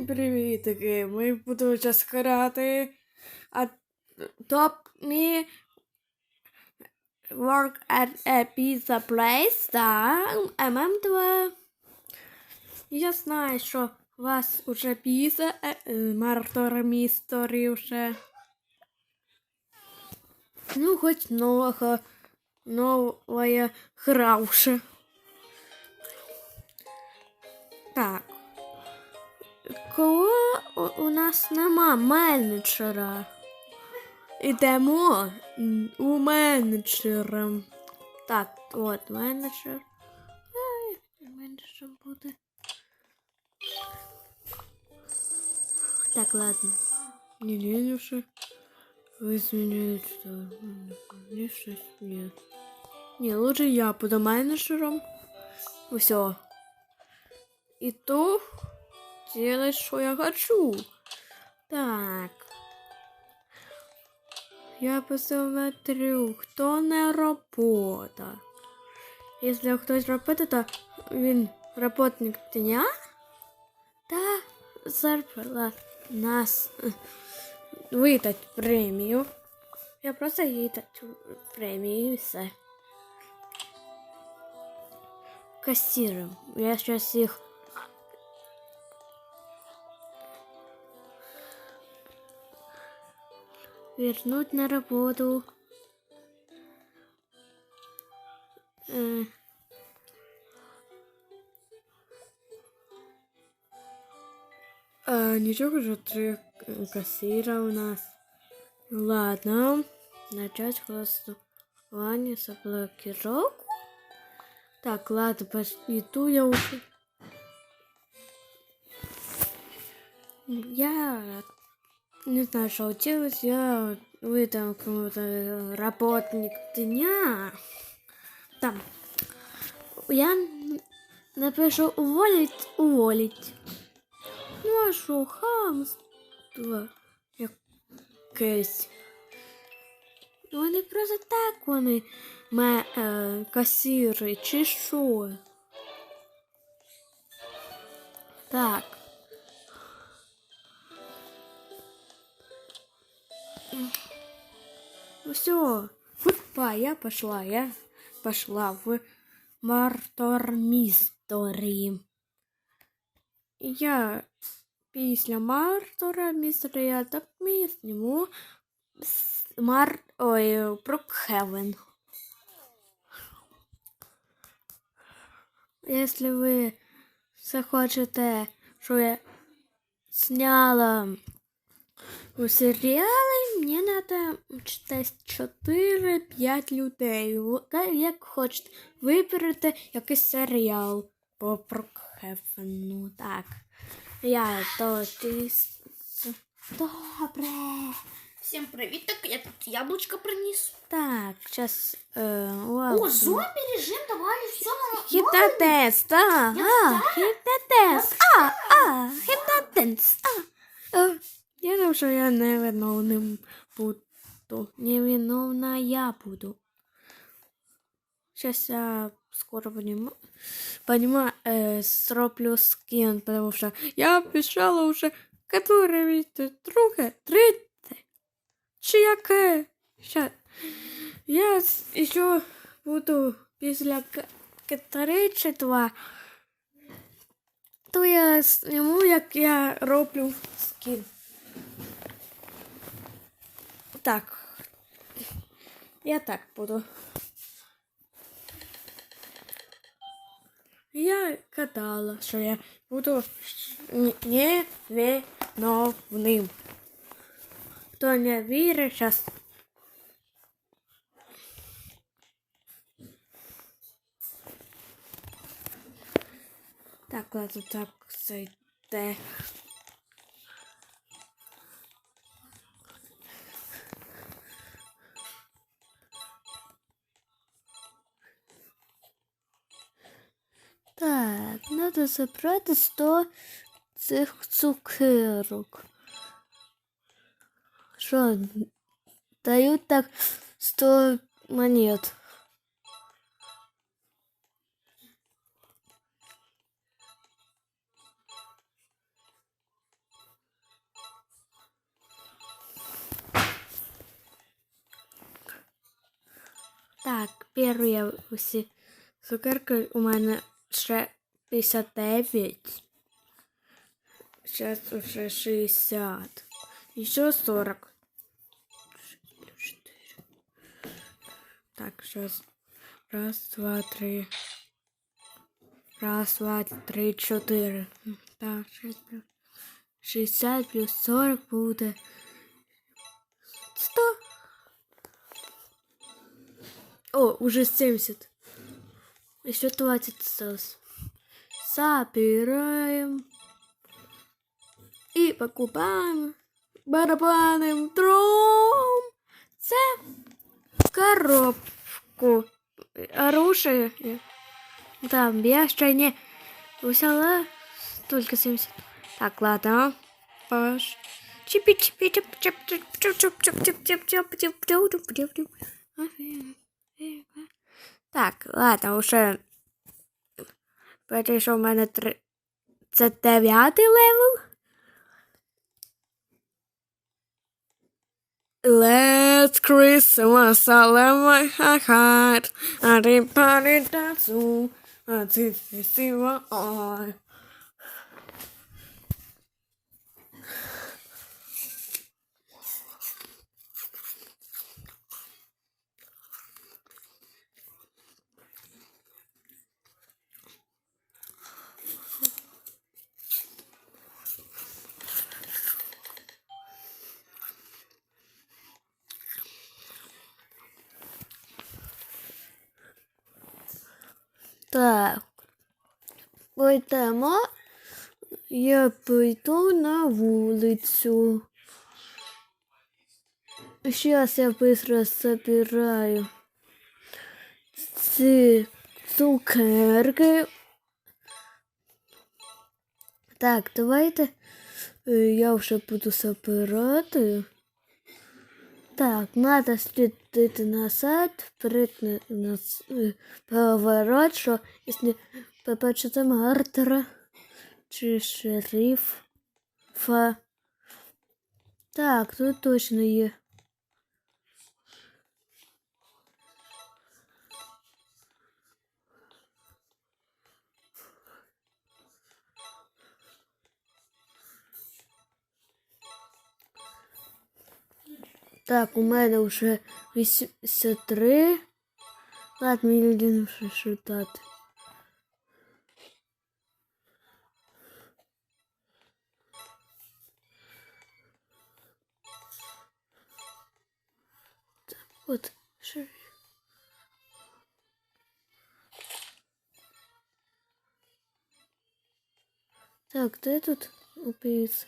Всім привітки! Ми будемо зараз грати. А топ me work at a pizza place та ММ2. Я знаю, що у вас уже піца, Мартор Містері вже. Ну, хоч нового, новая гра. Нас нема менеджера? Ідемо м, у менеджера. Так, от менеджер. Ай, менеджер буде. Так, ладно. Не уже. Вы изменяете что? Нет. Не, лучше я буду менеджером. Все. И то делать, что я хочу. Так. Я посмотрю, кто на робота. Если хтось работает, то він работник дня, та зарплата нас видать премію. Я просто їй дати премію і все. Кассиром. Я сейчас их вернуть на работу. Э. А, ничего же три кассира у нас. Ладно. Начать голосование за блокировку. Так, ладно, пош- иду я уже. Я не знаю, что делать. Я выдам кому-то работник дня. Там. Я напишу уволить, уволить. Ну, а що, хамство якесь. Вони просто так вони ме, е, касіри, чи що? Так. Ну все. Па, я пошла, я пошла в Мартормісторі. Я після Мартора містера я так зніму с- Мар... Ой, Брукхевен. Якщо ви захочете, що я зняла у серіали, мені треба десь 4-5 людей. Як хочете, виберете якийсь серіал по Брукхевену. Так. Я то. Добре. Всем привет, так я тут яблочко принес. Так, сейчас... Э, О, зомби режим, давай все на Хипнотест, а, а, хипнотест, а, а. Е, Я думаю, що я невиновним буду. Невиновна я буду. Сейчас я скоро понимаю, понимаю, э, зроблю скин, потому что я обещала уже, который видите, друге, третє, чи яке. Ща. Я еще буду після к- к- чи два. То я зніму, як я роблю скін. Так. Я так буду. Я гадала, що я буду невиновним. Хто не вірить, зараз Так, ладно, так зайде. треба забрати 100 цих цукерок. Що, дають так 100 монет. Так, первая усі цукерки у меня ще 59. Сейчас уже 60. Еще 40. Так, сейчас. Раз, два, три. Раз, два, три, чотири. Так, шесть плюс. 60 плюс 40 буде. 100. О, уже 70. Еще 20 осталось. Собираем. І покупаємо барабанним тром. Це коробку. Оружие. Там я ще не взяла только 70. Так, ладно. Паш. Чипи чипи чип чип чип чип чип чип чип чип чип чип чип чип чип Так, ладно, уже перейшов у мене три. Це дев'ятий левел. Let's Christmas all in my heart. Everybody dance to a festival. Так. Пойдемо. Я пойду на вулицю. Сейчас я быстро собираю ці цукерки. Так, давайте е, я вже буду собирати. Так, надо слідити назад, вперед на, е, поворот, що якщо побачите мартера чи шерифа. Так, тут точно є. Так, у мене вже 83. Ладно, мені один вже шутати. Так, от, шериф. Так, де тут убийца?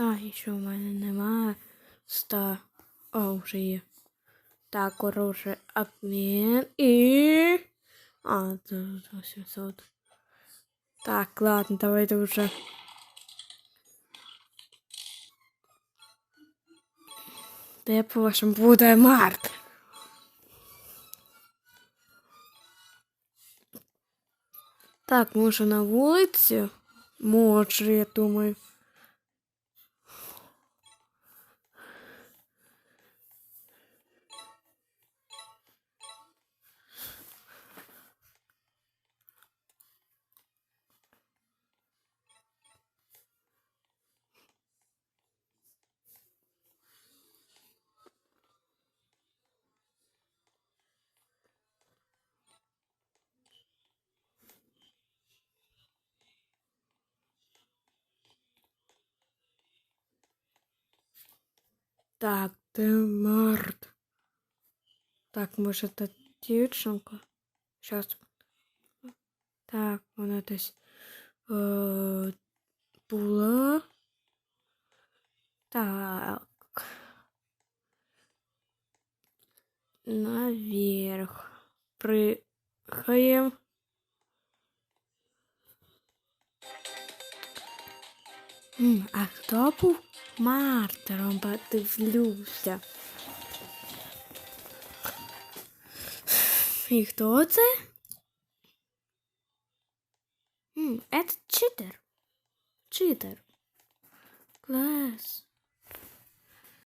А, ще у мене немає ста. О, вже є. Так, хороший обмін і. А, це 800. Так, ладно, давайте уже. Де по-вашому буде Марк? Так, може на вулиці? Може, я думаю. Так, де Март? Так, може, та дівчинка? Щас. Так, вона десь е, була. Так. Наверх. Прыгаем. А хто був мартером? Подивлюся. І хто це? Це читер. Читер. Клас.